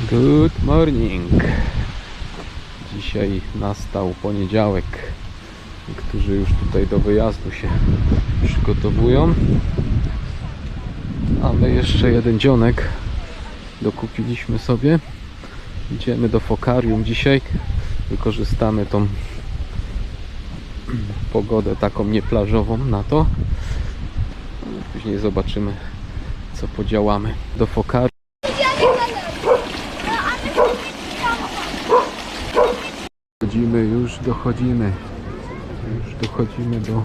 Good morning. Dzisiaj nastał poniedziałek. Niektórzy już tutaj do wyjazdu się przygotowują. A my jeszcze jeden dzionek dokupiliśmy sobie. Idziemy do Fokarium dzisiaj. Wykorzystamy tą pogodę taką nieplażową na to. Później zobaczymy co podziałamy do Fokarium. Dochodzimy, już dochodzimy. Już dochodzimy do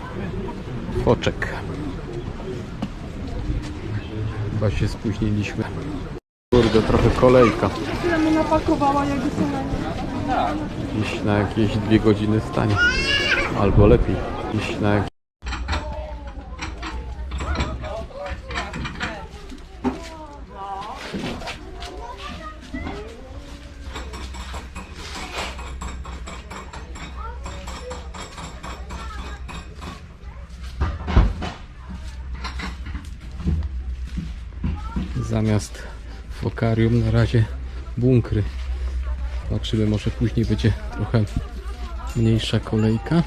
foczek. Chyba się spóźniliśmy. Kurde, trochę kolejka. Tyle napakowała, jakby na na jakieś dwie godziny stanie. Albo lepiej. Iść na jakieś... Zamiast fokarium na razie bunkry. Zobaczymy, może później będzie trochę mniejsza kolejka.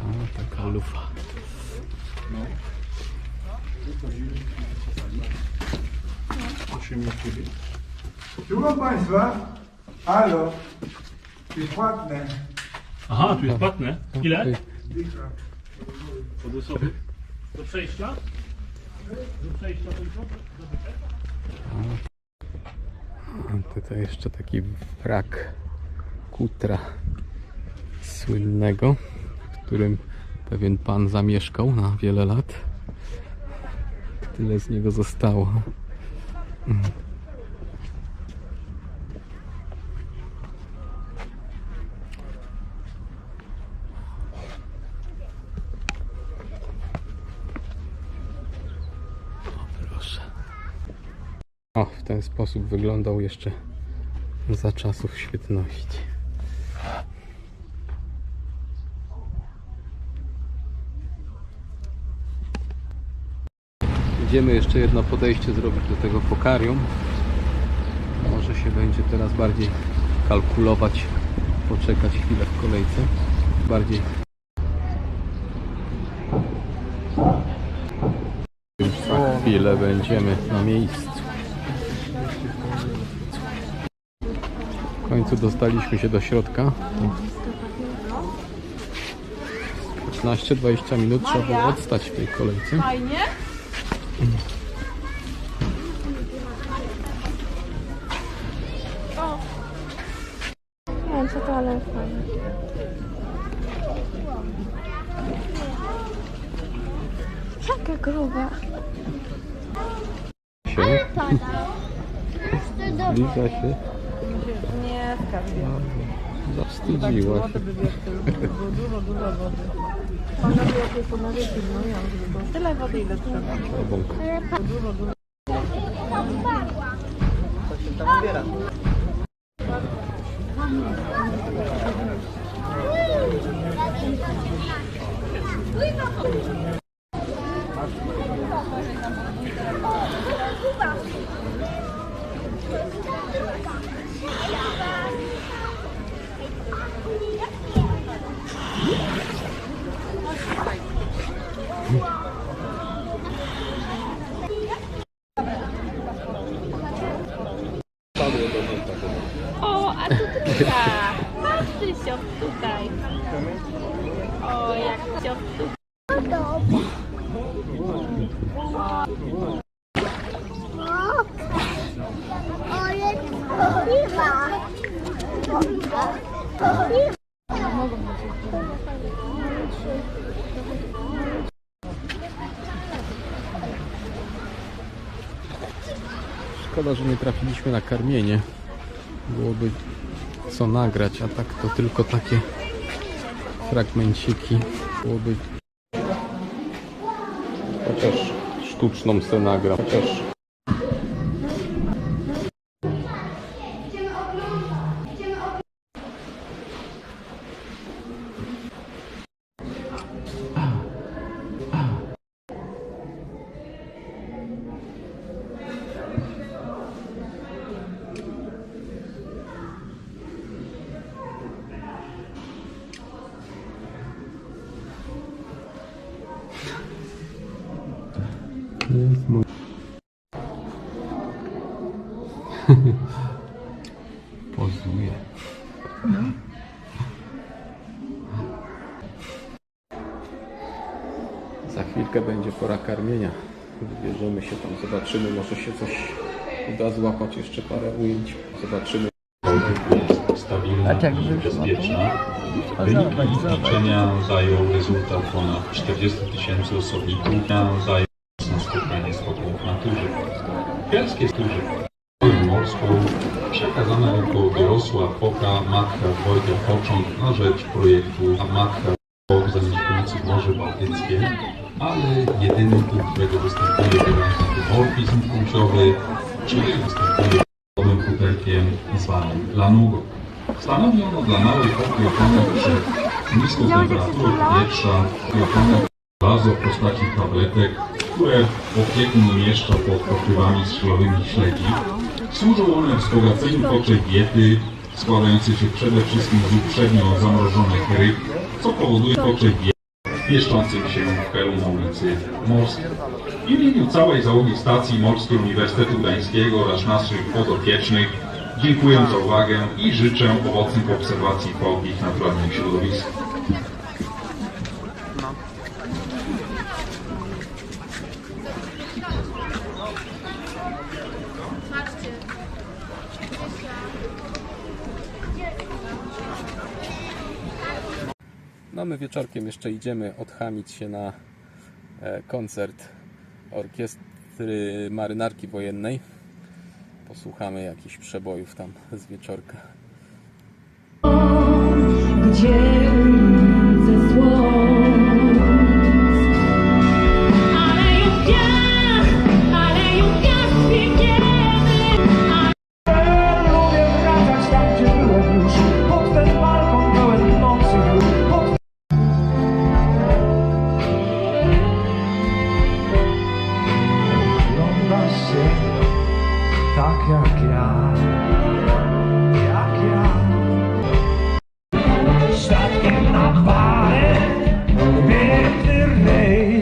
A, taka lufa. Słucham Państwa? Halo? Jest płatne. Aha, tu jest płatne. Ile? Okej. Od osoby. Do przejścia? Do przejścia tylko? A Tutaj jeszcze taki wrak kutra słynnego, w którym pewien pan zamieszkał na wiele lat. Tyle z niego zostało. Ten sposób wyglądał jeszcze za czasów świetności. Idziemy jeszcze jedno podejście zrobić do tego fokarium. Może się będzie teraz bardziej kalkulować, poczekać chwilę w kolejce. Bardziej za chwilę będziemy na miejscu. Końcu dostaliśmy się do środka. 15-20 minut trzeba było odstać w tej kolejce. Fajnie? Nie wiem co to, ale fajnie. Jaka gruba. Się. Się. Nie, skarbie. Zawstydziła się. Było dużo, dużo wody. Panowie jakie panowie pilnują, żeby było tyle wody ile trzeba. Dużo, dużo. O, Szkoda, że nie trafiliśmy na karmienie. Byłoby co nagrać, a tak to tylko takie fragmenciki. Byłoby chociaż sztuczną se nagram. Chociaż Pozuje. Za chwilkę będzie pora karmienia. Wybierzemy się tam, zobaczymy, może się coś uda złapać, jeszcze parę ujęć. Zobaczymy. stabilna i bezpieczna. Wyniki liczenia dają rezultat ponad 40 tysięcy osobników, dają mocno skupienie skoków w naturze. Piarskie stuże morską przekazana jako dorosła foka matka Wojtek Począt na rzecz projektu Matka Fok zamieszkujących Morze Bałtyckie, ale jedyny punkt, którego występuje dimorfizm płciowy, czyli występuje nowym futerkiem zwanym lanugo. Stanowi ono dla foki ochronę przed niską temperaturą powietrza i ochronę bazo w postaci tabletek, które opiekun umieszcza pod pokrywami skrzydłowymi śledzi. Służą one wzbogaceniu koczej diety składającej się przede wszystkim z uprzednio zamrożonych ryb, co powoduje koczej diety mieszczących się w Helu na ulicy Morskiej. W imieniu całej załogi stacji Morskiej Uniwersytetu Gdańskiego oraz naszych podopiecznych dziękuję za uwagę i życzę owocnych obserwacji ich naturalnym środowisku. My wieczorkiem jeszcze idziemy odchamić się na e, koncert orkiestry marynarki wojennej. Posłuchamy jakichś przebojów tam z wieczorka. Jak ja Jak ja barem Piękny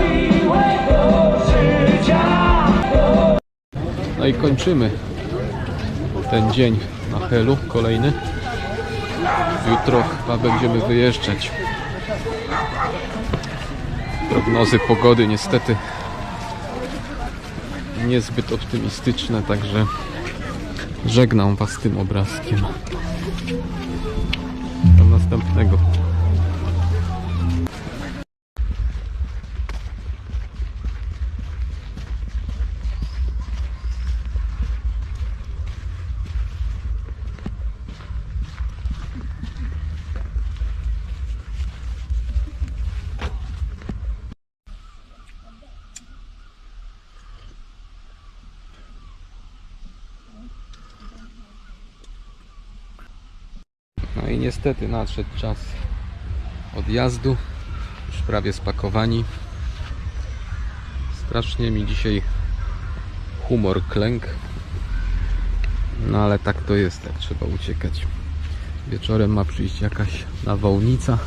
miłego życia No i kończymy ten dzień na Helu, kolejny. Jutro chyba będziemy wyjeżdżać. Prognozy pogody niestety niezbyt optymistyczne, także żegnam Was tym obrazkiem. Do następnego. No i niestety nadszedł czas odjazdu. Już prawie spakowani. Strasznie mi dzisiaj humor klęk. No ale tak to jest, jak trzeba uciekać. Wieczorem ma przyjść jakaś nawałnica.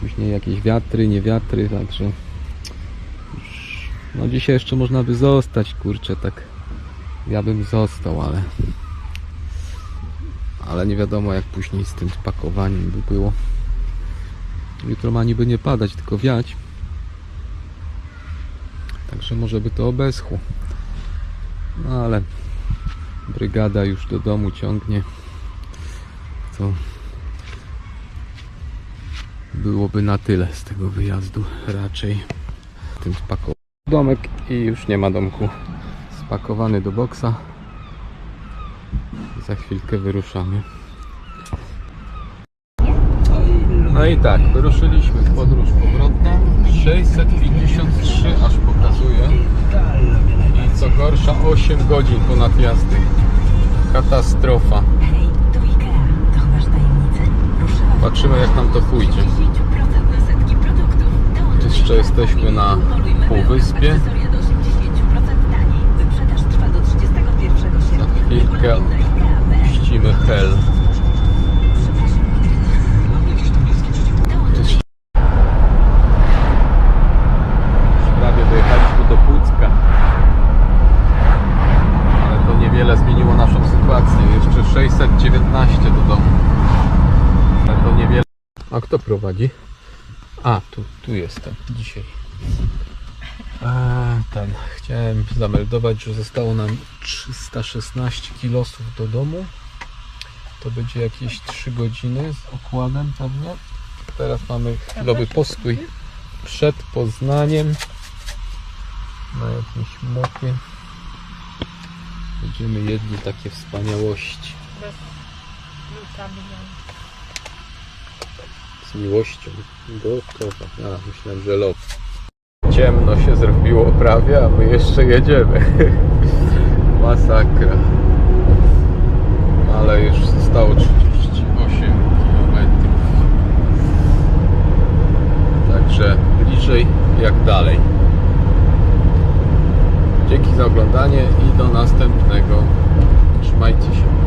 Później jakieś wiatry, nie wiatry, także no dzisiaj jeszcze można by zostać, kurczę, tak ja bym został, ale ale nie wiadomo jak później z tym spakowaniem by było. Jutro ma niby nie padać, tylko wiać. Także może by to obeschło. No ale brygada już do domu ciągnie. To byłoby na tyle z tego wyjazdu raczej tym spakowaniem. Domek i już nie ma domku. Spakowany do boksa. Za chwilkę wyruszamy. No i tak, wyruszyliśmy w podróż powrotną. 653 aż pokazuje. I co gorsza 8 godzin ponad jazdy. Katastrofa. Patrzymy jak nam to pójdzie. 10% na setki produktów. Dołącz Jeszcze jesteśmy na półwyspie. akcesoria do Musimy.pl Prawie dojechaliśmy do Płucka ale to niewiele zmieniło naszą sytuację jeszcze 619 do domu ale to niewiele a kto prowadzi? a tu, tu jestem dzisiaj a, ten. Chciałem zameldować, że zostało nam 316 kilosów do domu. To będzie jakieś 3 godziny z okładem pewnie. Teraz mamy chwilowy postój przed Poznaniem na jakimś mopie. Będziemy jedli takie wspaniałości z miłością. Gotowa. A, myślałem, że lot. Ciemno się zrobiło prawie, a my jeszcze jedziemy. Masakra. Ale już zostało 38 km. Także bliżej jak dalej. Dzięki za oglądanie i do następnego. Trzymajcie się.